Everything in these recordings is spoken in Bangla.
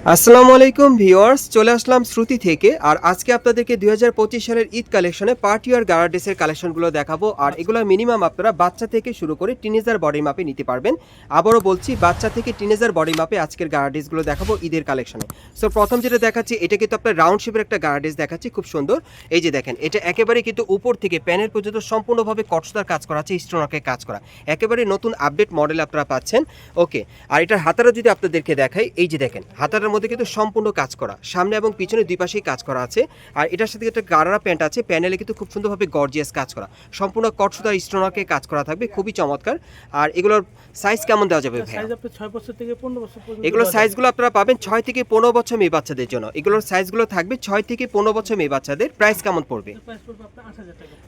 আসসালামু আলাইকুম ভিউয়ার্স, চলে আসলাম শ্রুতি থেকে, আর আজকে আপনাদেরকে দুই হাজার পঁচিশ সালের ঈদ কালেকশনে পার্টি আর গারা ড্রেসের কালেকশনগুলো দেখাবো, আর এগুলো মিনিমাম আপনারা বাচ্চা থেকে শুরু করে টিনেজার বডি মাপে নিতে পারবেন। আবারও বলছি, বাচ্চা থেকে টিনেজার বডি মাপে আজকের গারা ড্রেসগুলো দেখাবো ঈদের কালেকশনে। সো প্রথম যেটা দেখাচ্ছি, এটা কিন্তু আপনার রাউন্ড শেপের একটা গারা ড্রেস দেখাচ্ছি, খুব সুন্দর। এই যে দেখেন, এটা একেবারে কিন্তু উপর থেকে প্যানের পর্যন্ত সম্পূর্ণভাবে কটসদার কাজ করা আছে স্টোনাকের কাজ করা। একেবারে নতুন আপডেট মডেল আপনারা পাচ্ছেন। ওকে আর এটার হাতারা যদি আপনাদেরকে দেখাই, এই যে দেখেন হাতাটার মধ্যে কিন্তু সম্পূর্ণ কাজ করা। সামনে এবং পিছনে দুই পাশেই কাজ করা আছে। আর এটার সাথে একটা গারারা প্যান্ট আছে। প্যানেলে কিন্তু খুব সুন্দরভাবে গর্জিয়াস কাজ করা। সম্পূর্ণ কটসদার স্টোনাকে কাজ করা থাকবে। খুবই চমৎকার। আর এগুলোর সাইজ কেমন দেওয়া যাবে এগুলোর সাইজগুলো আপনারা পাবেন ছয় থেকে পনেরো বছর মেয়ে বাচ্চাদের জন্য। এগুলোর সাইজগুলো থাকবে ছয় থেকে পনেরো বছর মেয়ে বাচ্চাদের। প্রাইস কেমন পড়বে?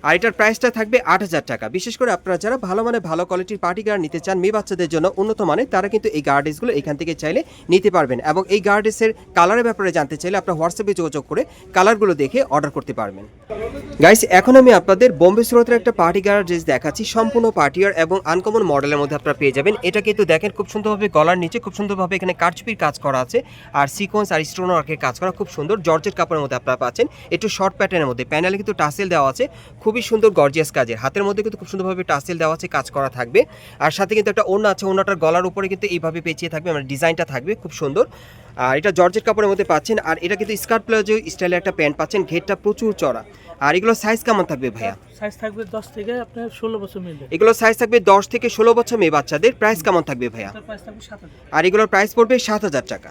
আর এটার প্রাইসটা থাকবে আট হাজার টাকা। বিশেষ করে আপনারা যারা ভালো মানে ভালো কোয়ালিটির পার্টি গার্ড নিতে চান মেয়ে বাচ্চাদের জন্য উন্নত মানের তারা কিন্তু এই গার্ডেসগুলো এখান থেকে চাইলে নিতে পারবেন। এবং এই গার্ডেসের কালারের ব্যাপারে জানতে চাইলে আপনার হোয়াটসঅ্যাপে যোগাযোগ করে কালারগুলো দেখে অর্ডার করতে পারবেন। গাইস এখন আমি আপনাদের বোম্বে সুরতের একটা পার্টি গার্ড ড্রেস দেখাচ্ছি। সম্পূর্ণ পার্টিয়ার এবং আনকমন মডেলের মধ্যে আপনারা পেয়ে যাবেন। এটা কিন্তু দেখেন খুব সুন্দরভাবে গলার নিচে, খুব সুন্দরভাবে এখানে কারচুপির কাজ করা আছে আর সিকোয়েন্স আর স্টোন ওয়ার্কের কাজ করা খুব সুন্দর। জর্জের কাপড়ের মধ্যে আপনারা পাচ্ছেন। একটু শর্ট প্যাটার্নের মধ্যে। প্যানেলে কিন্তু টাসেল দেওয়া আছে। খুবই সুন্দর গর্জিয়াস কাজের। হাতের মধ্যে কিন্তু খুব সুন্দরভাবে টাসেল দেওয়া আছে, কাজ করা থাকবে। আর সাথে কিন্তু একটা ওড়না আছে। ওড়নাটার গলার উপরে কিন্তু এইভাবে পেঁচিয়ে থাকবে। আমার ডিজাইনটা থাকবে। খুব সুন্দর। আর এটা জর্জের কাপড়ের মধ্যে পাচ্ছেন আর এটা কিন্তু স্কার্ট প্লাজো স্টাইলের একটা প্যান্ট পাচ্ছেন ঘেরটা প্রচুর চড়া। আর এগুলো সাইজ কেমন থাকবে ভাইয়া? সাইজ থাকবে দশ থেকে আপনার ষোলো বছর মেয়েদের। এগুলো সাইজ থাকবে দশ থেকে ষোলো বছর মেয়ে বাচ্চাদের প্রাইস কেমন থাকবে ভাইয়া? প্রাইস থাকবে সাত হাজার। আর এগুলোর প্রাইস পড়বে সাত হাজার টাকা।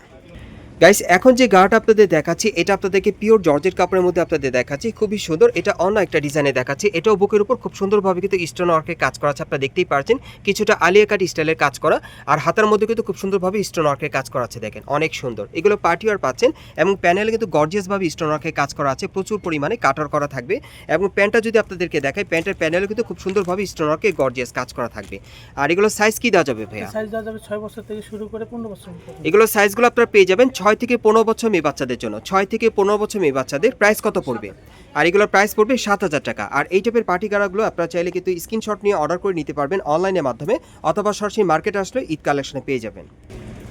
গাইস এখন যে গার্ড আপনাদের দেখাচ্ছি এটা আপনাদেরকে পিওর জর্জের কাপড়ের মধ্যে আপনাদের দেখাচ্ছি। খুবই সুন্দর। এটা অন্য একটা ডিজাইনে দেখাচ্ছি। এটাও বুকের উপর খুব সুন্দরভাবে কিন্তু স্টোন ওয়ার্কের কাজ করা আছে আপনারা দেখতেই পারছেন। কিছুটা আলিয়া কাট স্টাইলের কাজ করা। আর হাতার মধ্যে কিন্তু খুব সুন্দরভাবে স্টোন ওয়ার্কের কাজ করা আছে দেখেন। অনেক সুন্দর। এগুলো পার্টি ওয়ার পাচ্ছেন এবং প্যানেলে কিন্তু গর্জিয়াসভাবে স্টোন ওয়ার্কের কাজ করা আছে। প্রচুর পরিমাণে কাটার করা থাকবে এবং প্যান্টটা যদি আপনাদেরকে দেখাই প্যান্টের প্যানেলে কিন্তু খুব সুন্দরভাবে স্টোন ওয়ার্কের গর্জিয়াস কাজ করা থাকবে। আর এগুলো সাইজ কি দেওয়া যাবে ভাইয়া? সাইজ দেওয়া যাবে ছয় বছর থেকে শুরু করে পনেরো বছর। এগুলো সাইজগুলো আপনারা পেয়ে যাবেন ছয় থেকে পনেরো বছর মেয়ে বাচ্চাদের জন্য। ছয় থেকে পনেরো বছর মেয়ে বাচ্চাদের প্রাইস কত পড়বে? আর এগুলোর প্রাইস পড়বে সাত হাজার টাকা। আর এই টাইপের পার্টি গাড়াগুলো আপনারা চাইলে কিন্তু স্ক্রিনশট নিয়ে অর্ডার করে নিতে পারবেন অনলাইনের মাধ্যমে অথবা সরাসরি মার্কেটে আসলে ঈদ কালেকশনে পেয়ে যাবেন।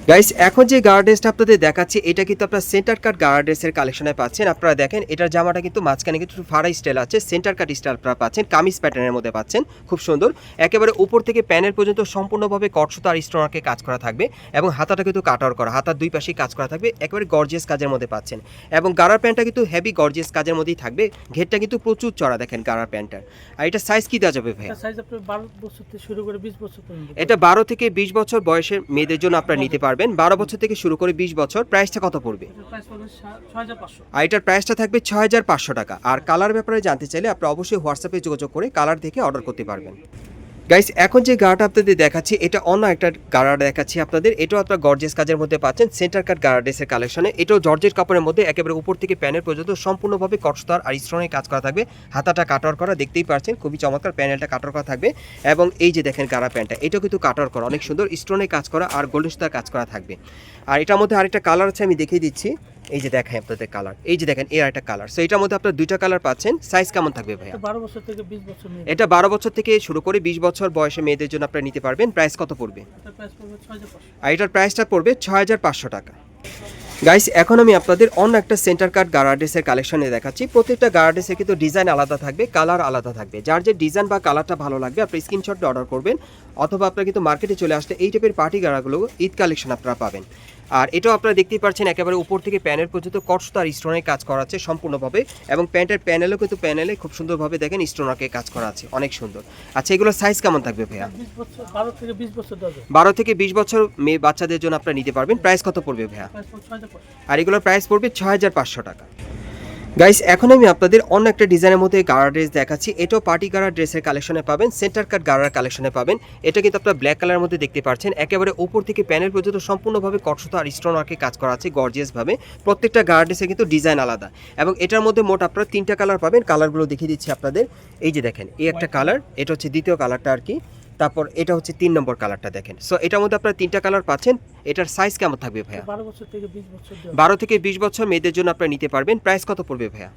গাইস এখন যে গার্ডেসটা আপনাদের দেখাচ্ছি এটা কিন্তু আপনার সেন্টার কাট গার্ডেসের কালেকশনে পাচ্ছেন। আপনারা দেখেন এটার জামাটা কিন্তু মাঝখানে কিন্তু ফাড়া স্টাইল আছে সেন্টার কাট স্টাইল আপনারা পাচ্ছেন কামিজ প্যাটার্নের মধ্যে পাচ্ছেন খুব সুন্দর। একেবারে উপর থেকে প্যানের পর্যন্ত সম্পূর্ণভাবে কটসুতো আর স্টোনারকে কাজ করা থাকবে এবং হাতাটা কিন্তু কাটার করা হাতার দুই পাশেই কাজ করা থাকবে একেবারে গর্জিয়াস কাজের মধ্যে পাচ্ছেন। এবং গারার প্যান্টটা কিন্তু হেভি গর্জিয়াস কাজের মধ্যেই থাকবে ঘেরটা কিন্তু প্রচুর চড়া দেখেন গারার প্যান্টটার আর এটা সাইজ কি দেওয়া যাবে সাইজ আপনার বারো বছর থেকে শুরু করে বিশ বছর এটা বারো থেকে বিশ বছর বয়সের মেয়েদের জন্য আপনারা নিতে পারবেন। বারো বছর থেকে শুরু করে বিশ বছর প্রাইসটা কত পড়বে? আর এটার প্রাইসটা থাকবে ছয় হাজার পাঁচশো টাকা। আর কালার ব্যাপারে জানতে চাইলে আপনি অবশ্যই হোয়াটসঅ্যাপে যোগাযোগ করে কালার দেখে অর্ডার করতে পারবেন। গাইস এখন যে গার্ড আপনাদের দেখাচ্ছি, এটা অন্য একটা গার্ড দেখাচ্ছি আপনাদের। এটাও আপনার গর্জেস কাজের মধ্যে পাচ্ছেন সেন্টার কাট গার্ডেসের কালেকশনে এটাও জর্জের কাপড়ের মধ্যে, একেবারে উপর থেকে প্যানেল পর্যন্ত সম্পূর্ণভাবে কটস্তার আর স্টোনের কাজ করা থাকবে। হাতাটা কাটার করা, দেখতেই পাচ্ছেন, খুবই চমৎকার প্যানেলটা কাটার করা থাকবে। এবং এই যে দেখেন গারা প্যান্টটা এটাও কিন্তু কাটার করা, অনেক সুন্দর স্টোনে কাজ করা আর গোল্ডেন স্টার কাজ করা থাকবে। আর এটার মধ্যে আরেকটা কালার আছে, আমি দেখিয়ে দিচ্ছি। এই যে দেখেন আপনাদের কালার এই যে দেখেন এর একটা কালার সো এটার মধ্যে আপনারা দুইটা কালার পাচ্ছেন সাইজ কেমন থাকবে ভাইয়া? বারো বছর থেকে বিশ বছর এটা বারো বছর থেকে শুরু করে বিশ বছর বয়সে মেয়েদের জন্য আপনারা নিতে পারবেন। প্রাইস কত পড়বে? আর এটার প্রাইসটা পড়বে ছয় হাজার পাঁচশো টাকা। গাইস এখন আমি আপনাদের অন্য একটা সেন্টার কাট গার্ডেসের কালেকশনে দেখাচ্ছি। প্রত্যেকটা গার্ডেসের কিন্তু ডিজাইন আলাদা থাকবে কালার আলাদা থাকবে। যার যে ডিজাইন বা কালারটা ভালো লাগবে আপনি স্ক্রিনশট অর্ডার করবেন অথবা আপনারা কিন্তু মার্কেটে চলে আসলে এই টাইপের পার্টি গাড়াগুলো ঈদ কালেকশন আপনারা পাবেন। আর এটাও আপনারা দেখতেই পাচ্ছেন একেবারে উপর থেকে প্যানের পর্যন্ত কটস আর স্টোনের কাজ করা আছে সম্পূর্ণভাবে এবং প্যান্টের প্যানেলও কিন্তু প্যানেলে খুব সুন্দরভাবে দেখেন স্টোনারকে কাজ করা আছে অনেক সুন্দর। আচ্ছা এগুলো সাইজ কেমন থাকবে ভাইয়া? বারো থেকে বিশ বছর বারো থেকে বিশ বছর মেয়ে বাচ্চাদের জন্য আপনারা নিতে পারবেন। প্রাইস কত পড়বে ভাইয়া? আর এগুলোর প্রাইস পড়বে ছয় হাজার পাঁচশো টাকা। গাইস এখন আমি আপনাদের অন্য একটা ডিজাইনের মধ্যে গাড়া ড্রেস দেখাচ্ছি। এটাও পার্টি গাড়া ড্রেসের কালেকশনে পাবেন সেন্টার কাট গাড়ার কালেকশনে পাবেন। এটা কিন্তু আপনার ব্ল্যাক কালারের মধ্যে দেখতে পাচ্ছেন। একেবারে উপর থেকে প্যানেল পর্যন্ত সম্পূর্ণভাবে কটসতা আর স্টোন ওয়ার্কে কাজ করা আছে গর্জিয়াসভাবে প্রত্যেকটা গাড়া ড্রেসের কিন্তু ডিজাইন আলাদা। এবং এটার মধ্যে মোট আপনারা তিনটা কালার পাবেন। কালারগুলো দেখিয়ে দিচ্ছি আপনাদের। এই যে দেখেন, এই একটা কালার এটা হচ্ছে দ্বিতীয় কালারটা আর কি। তারপর এটা হচ্ছে তিন নম্বর কালারটা দেখেন। সো এটার মধ্যে আপনারা তিনটা কালার পাচ্ছেন। এটার সাইজ কেমন থাকবে ভাইয়া? বারো বছর থেকে বিশ বছর বারো থেকে বিশ বছর মেয়েদের জন্য আপনারা নিতে পারবেন। প্রাইস কত পড়বে ভাইয়া?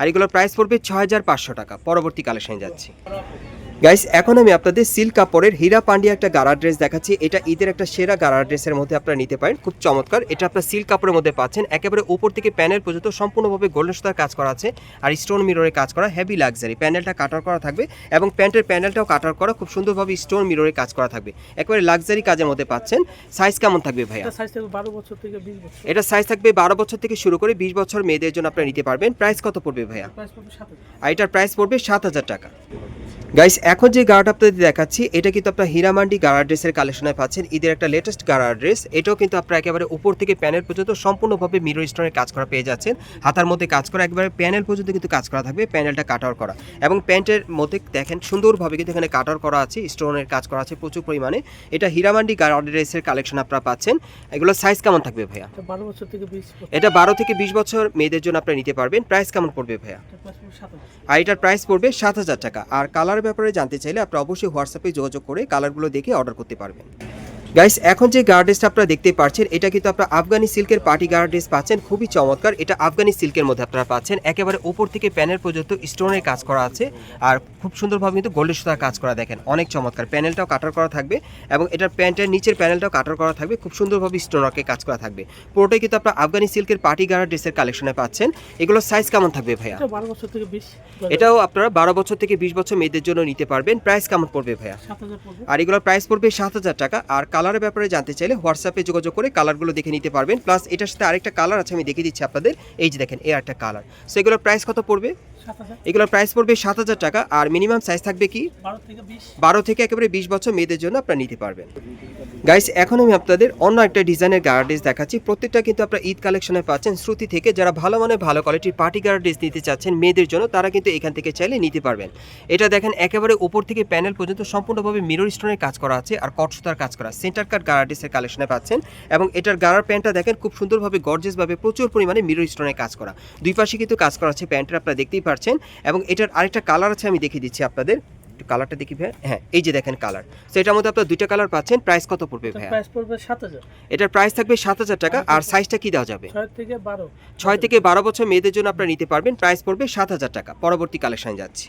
আর এগুলোর প্রাইস পড়বে ছয় হাজার পাঁচশো টাকা। পরবর্তী কালেকশনে যাচ্ছি। গাইস এখন আমি আপনাদের সিল্ক কাপড়ের হীরা পান্ডিয়া একটা গাড়া ড্রেস দেখাচ্ছি। এটা ঈদের একটা সেরা গাড়া ড্রেসের মধ্যে আপনারা নিতে পারেন। খুব চমৎকার। এটা আপনার সিল্ক কাপড়ের মধ্যে পাচ্ছেন। একেবারে উপর থেকে প্যানেল পর্যন্ত সম্পূর্ণভাবে গোল্ডেন সুতার কাজ করা আছে। আর স্টোন মিররের কাজ করা হেভি লাক্সারি প্যানেলটা কাটার করা থাকবে এবং প্যান্টের প্যানেলটাও কাটার করা খুব সুন্দরভাবে স্টোন মিররের কাজ করা থাকবে। একেবারে লাক্সারি কাজের মধ্যে পাচ্ছেন। সাইজ কেমন থাকবে ভাইয়া? এটা সাইজ থাকবে বারো বছর থেকে বিশ বছর। এটা সাইজ থাকবে বারো বছর থেকে শুরু করে বিশ বছর মেয়েদের জন্য আপনারা নিতে পারবেন। প্রাইস কত পড়বে ভাইয়া? আর এটার প্রাইস পড়বে সাত হাজার টাকা। গাইস এখন যে গার্ড আপনাদের দেখাচ্ছি এটা কিন্তু আপনার হীরামান্ডি গাড়া ড্রেসের কালেকশনে পাচ্ছেন। ঈদের একটা লেটেস্ট গাড়া ড্রেস এটাও কিন্তু আপনার একেবারে উপর থেকে প্যানেল পর্যন্ত সম্পূর্ণভাবে মিরর স্টোনের কাজ করা পেয়ে যাচ্ছেন। হাতার মধ্যে কাজ করা একেবারে প্যানেল পর্যন্ত কিন্তু কাজ করা থাকবে প্যানেলটা কাটার করা। এবং প্যান্টের মধ্যে দেখেন সুন্দরভাবে কিন্তু এখানে কাটার করা আছে স্টোনের কাজ করা আছে প্রচুর পরিমাণে। এটা হীরামান্ডি গাড়া ড্রেসের কালেকশন আপনারা পাচ্ছেন। এগুলো সাইজ কেমন থাকবে ভাইয়া? এটা বারো বছর থেকে বিশ বছর। এটা বারো থেকে বিশ বছর মেয়েদের জন্য আপনারা নিতে পারবেন। প্রাইস কেমন পড়বে ভাইয়া? আর এটার প্রাইস পড়বে সাত হাজার টাকা। আর কালারের ব্যাপারে জানতে চাইলে আপনারা অবশ্যই হোয়াটসঅ্যাপে যোগাযোগ করে কালারগুলো দেখে অর্ডার করতে পারবেন। গাইস এখন যে গার্ডেসটা আপনারা দেখতে পাচ্ছেন এটা কিন্তু আপনারা আফগানি সিল্কের পার্টি গার্ডেস পাচ্ছেন খুবই চমৎকার। এটা আফগানি সিল্কের মধ্যে আপনারা পাচ্ছেন। একেবারে উপর থেকে প্যানেল পর্যন্ত স্টোনের কাজ করা আছে। আর খুব সুন্দরভাবে কিন্তু গোল্ডের সুতার কাজ করা দেখেন অনেক চমৎকার। প্যানেলটাও কাটার করা থাকবে এবং এটার প্যান্টের নিচের প্যানেলটাও কাটার করা থাকবে। খুব সুন্দরভাবে স্টোনারকে কাজ করা থাকবে। পুরোটাই কিন্তু আপনারা আফগানি সিল্কের পার্টি গার্ড ড্রেসের কালেকশনে পাচ্ছেন। এগুলোর সাইজ কেমন থাকবে ভাইয়া? বারো বছর থেকে বিশ এটাও আপনারা বারো বছর থেকে বিশ বছর মেয়েদের জন্য নিতে পারবেন। প্রাইস কেমন পড়বে ভাইয়া? আর এগুলোর প্রাইস পড়বে সাত হাজার টাকা। আর কালারের ব্যাপারে জানতে চাইলে হোয়াটসঅ্যাপে যোগাযোগ করে কালারগুলো দেখে নিতে পারবেন। প্লাস এটার সাথে আরেকটা কালার আছে, আমি দেখে দিচ্ছি আপনাদের। এই যে দেখেন, এর একটা কালার সো এগুলোর প্রাইস কত পড়বে? এগুলোর প্রাইস পড়বে সাত হাজার টাকা আর মিনিমাম সাইজ থাকবে কি? বারো থেকে একেবারে বিশ বছর মেয়েদের জন্য আপনারা নিতে পারবেন। গাইস এখন আমি আপনাদের অন্য একটা ডিজাইনের গার্ডেস দেখাচ্ছি। প্রত্যেকটা কিন্তু আপনারা ঈদ কালেকশনে পাচ্ছেন। শ্রুতি থেকে যারা ভালো মানে ভালো কোয়ালিটির পার্টি গার্ডেস নিতে চাচ্ছেন মেয়েদের জন্য তারা কিন্তু এখান থেকে চাইলে নিতে পারবেন। এটা দেখেন একেবারে উপর থেকে প্যানেল পর্যন্ত সম্পূর্ণভাবে মিরর স্টোনের কাজ করা আছে আর কট সুতার কাজ করা। সেন্টার কাট গার্ডেসের কালেকশনে পাচ্ছেন। এবং এটার গাড়ার প্যান্টটা দেখেন খুব সুন্দরভাবে গর্জেসভাবে প্রচুর পরিমাণে মিরর স্টোনের কাজ করা। দুই পাশে কিন্তু কাজ করা আছে প্যান্টের আপনারা দেখতেই পাচ্ছেন এবং এটার আরেকটা কালার আছে আমি দেখিয়ে দিচ্ছি আপনাদের। কালারটা দেখি ভাই হ্যাঁ এই যে দেখেন কালার তো এটার মধ্যে আপনার দুইটা কালার পাচ্ছেন। প্রাইস কত পড়বে ভাই প্রাইস পড়বে সাত হাজার। এটার প্রাইস থাকবে সাত হাজার টাকা। আর সাইজটা কি দেওয়া যাবে? 6 থেকে বারো। ছয় থেকে বারো বছর মেয়েদের জন্য আপনারা নিতে পারবেন। প্রাইস পড়বে সাত হাজার টাকা। পরবর্তী কালেকশন যাচ্ছি।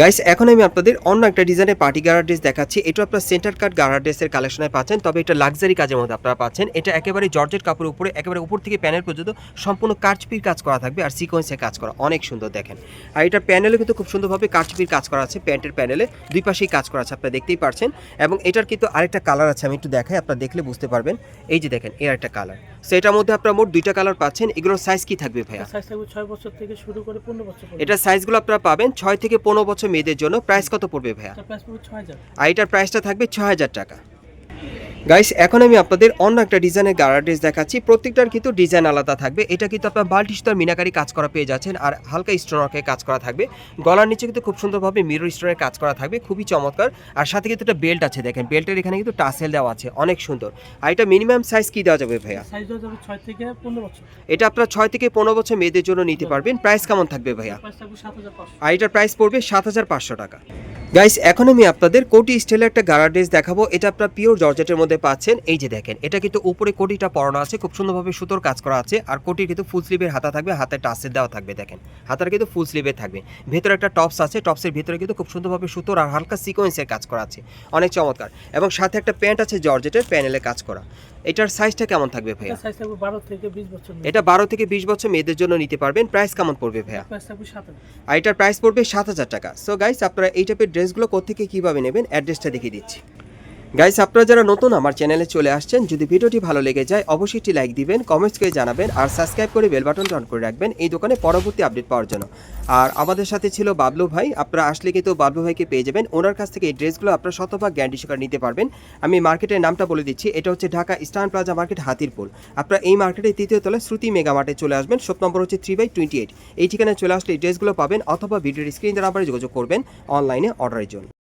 গাইস এখন আমি আপনাদের অন্য একটা ডিজাইনের পার্টি গাড়া ড্রেস দেখাচ্ছি। এটা আপনার সেন্টার কাট গাড়া ড্রেসের কালেকশনে পাচ্ছেন তবে এটা লাক্সারি কাজের মধ্যে আপনারা পাচ্ছেন। এটা একেবারে জর্জেট কাপড়ের উপরে একেবারে উপর থেকে প্যানেল পর্যন্ত সম্পূর্ণ কারচুপির কাজ করা থাকবে আর সিকোয়েন্সের কাজ করা। অনেক সুন্দর দেখেন। আর এটার প্যানেলে কিন্তু খুব সুন্দরভাবে কারচুপির কাজ করা আছে প্যান্টের প্যানেলে দুই পাশেই কাজ করা আছে আপনারা দেখতেই পারছেন। এবং এটার কিন্তু আরেকটা কালার আছে আমি একটু দেখাই আপনারা দেখলে বুঝতে পারবেন। এই যে দেখেন এর একটা কালার সো এটার মধ্যে আপনারা মোট দুইটা কালার পাচ্ছেন। এগুলোর সাইজ কি থাকবে ভাইয়া? সাইজ থাকবে ছয় বছর থেকে শুরু করে পনেরো বছর এটার সাইজগুলো আপনারা পাবেন ছয় থেকে পনেরো বছর মেয়েদের জন্য প্রাইস কত পড়বে ভাইয়া? আর এটার প্রাইসটা থাকবে ছ হাজার টাকা। গাইস এখন আমি আপনাদের অন্য একটা ডিজাইনের গাড়া ড্রেস দেখাচ্ছি। প্রত্যেকটার কিন্তু ডিজাইন আলাদা থাকবে। এটা কিন্তু আপনার বাল্টি সুতার মিনাকারি কাজ করা পেয়ে যাচ্ছেন আর হালকা স্টোনকে কাজ করা থাকবে। গলার নিচে কিন্তু খুব সুন্দরভাবে মিরর স্টোনের কাজ করা থাকবে। খুবই চমৎকার। আর সাথে কিন্তু একটা বেল্ট আছে দেখেন। বেল্টের এখানে কিন্তু টাসেল দেওয়া আছে। অনেক সুন্দর। আর এটা মিনিমাম সাইজ কি দেওয়া যাবে ভাইয়া? সাইজ দেওয়া যাবে থেকে পনেরো বছর। এটা আপনারা ছয় থেকে পনেরো বছর মেয়েদের জন্য নিতে পারবেন। প্রাইস কেমন থাকবে ভাইয়া? আর এটার প্রাইস পড়বে সাত হাজার পাঁচশো টাকা। গাইস এখন আমি আপনাদের কোটি স্টাইলের একটা গাড়া ড্রেস দেখাবো। এটা আপনার পিওর জর্জেটের মধ্যে পাচ্ছেন এই যে দেখেন এটা কিন্তু উপরে কোটিটা পরানো আছে খুব সুন্দরভাবে সুতোর কাজ করা আছে আর কোটির কিন্তু ফুল স্লিভের হাতা থাকবে হাতে টাসের দেওয়া থাকবে দেখেন। হাতার কিন্তু ফুল স্লিভে থাকবে। ভেতরে একটা টপস আছে টপসের ভেতরে কিন্তু খুব সুন্দরভাবে সুতোর আর হালকা সিকোয়েন্সের কাজ করা আছে। অনেক চমৎকার। এবং সাথে একটা প্যান্ট আছে জর্জেটের প্যানেলে কাজ করা। এটার সাইজটা কেমন থাকবে ভাইয়া? এটা বারো থেকে বিশ বছর এটা বারো থেকে বিশ বছর মেয়েদের জন্য নিতে পারবেন। প্রাইস কেমন পড়বে ভাইয়া? আর এটার প্রাইস পড়বে সাত হাজার টাকা। সো গাইস আপনারা এই টাইপের ড্রেসগুলো কোথেকে কীভাবে নেবেন? অ্যাড্রেসটা দেখিয়ে দিচ্ছি। গাইস আপনারা যারা নতুন আমার চ্যানেলে চলে আসছেন, যদি ভিডিওটি ভালো লেগে যায়, অবশ্যই একটি লাইক দিবেন কমেন্টস করে জানাবেন, আর সাবস্ক্রাইব করে বেল বাটনটা অন করে রাখবেন এই দোকানে পরবর্তী আপডেট পাওয়ার জন্য। আর আমাদের সাথে ছিল বাবলু ভাই, আপনারা আসলে কিন্তু বাবলু ভাইকে পেয়ে যাবেন। ওনার কাছ থেকে এই ড্রেসগুলো আপনারা শতভাগ গ্যারান্টি সহকারে নিতে পারবেন। আমি মার্কেটের নামটা বলে দিচ্ছি, এটা হচ্ছে Dhaka eastern plaza market Hatirpool. আপনারা এই মার্কেটের তৃতীয় তলায় শ্রুতি মেগা মার্টে চলে আসবেন শপ নম্বর হচ্ছে থ্রি বাই টোয়েন্টি এইট এই ঠিকানায় চলে আসলে এই ড্রেসগুলো পাবেন, অথবা ভিডিওর স্ক্রিন দ্বারা নাম্বারে যোগাযোগ করবেন অনলাইনে অর্ডারের জন্য।